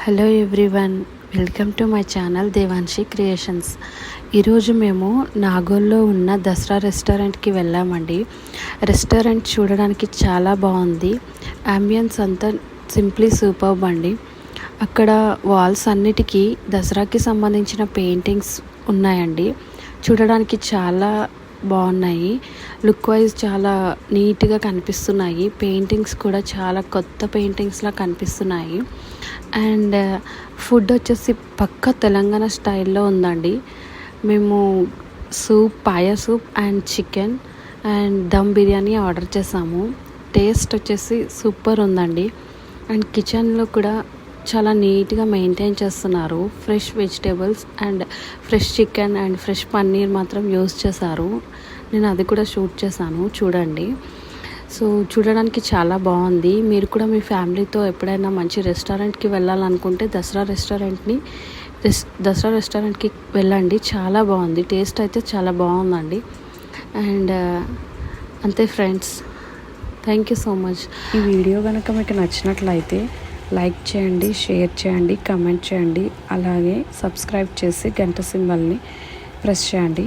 Hello everyone welcome to my channel Devanshi creations ఈరోజు మేము నాగోల్లో ఉన్న దసరా రెస్టారెంట్కి వెళ్ళామండి. రెస్టారెంట్ చూడడానికి చాలా బాగుంది. అంబియన్స్ అంతా సింప్లీ సూపర్బ్ అండి. అక్కడ వాల్స్ అన్నిటికీ దసరాకి సంబంధించిన పెయింటింగ్స్ ఉన్నాయండి. చూడడానికి చాలా బాగున్నాయి. లుక్ వైజ్ చాలా నీట్గా కనిపిస్తున్నాయి. పెయింటింగ్స్ కూడా చాలా కొత్త పెయింటింగ్స్లా కనిపిస్తున్నాయి. అండ్ ఫుడ్ uh, వచ్చేసి పక్క తెలంగాణ స్టైల్లో ఉందండి. మేము soup paya soup and chicken and dum biryani order చేసాము. టేస్ట్ వచ్చేసి సూపర్ ఉందండి. అండ్ కిచెన్లో కూడా చాలా నీట్గా మెయింటైన్ చేస్తున్నారు. Fresh vegetables and fresh chicken and fresh paneer మాత్రం యూస్ చేశారు. నేను అది కూడా షూట్ చేశాను. చూడండి. సో చూడడానికి చాలా బాగుంది. మీరు కూడా మీ ఫ్యామిలీతో ఎప్పుడైనా మంచి రెస్టారెంట్కి వెళ్ళాలనుకుంటే దసరా రెస్టారెంట్ని రెస్ దసరా రెస్టారెంట్కి వెళ్ళండి. చాలా బాగుంది. టేస్ట్ అయితే చాలా బాగుందండి. అండ్ అంతే friends. Thank you so much. ఈ వీడియో కనుక మీకు నచ్చినట్లయితే లైక్ చేయండి షేర్ చేయండి కమెంట్ చేయండి. అలాగే సబ్స్క్రైబ్ చేసి గంట సింబల్ని ప్రెస్ చేయండి.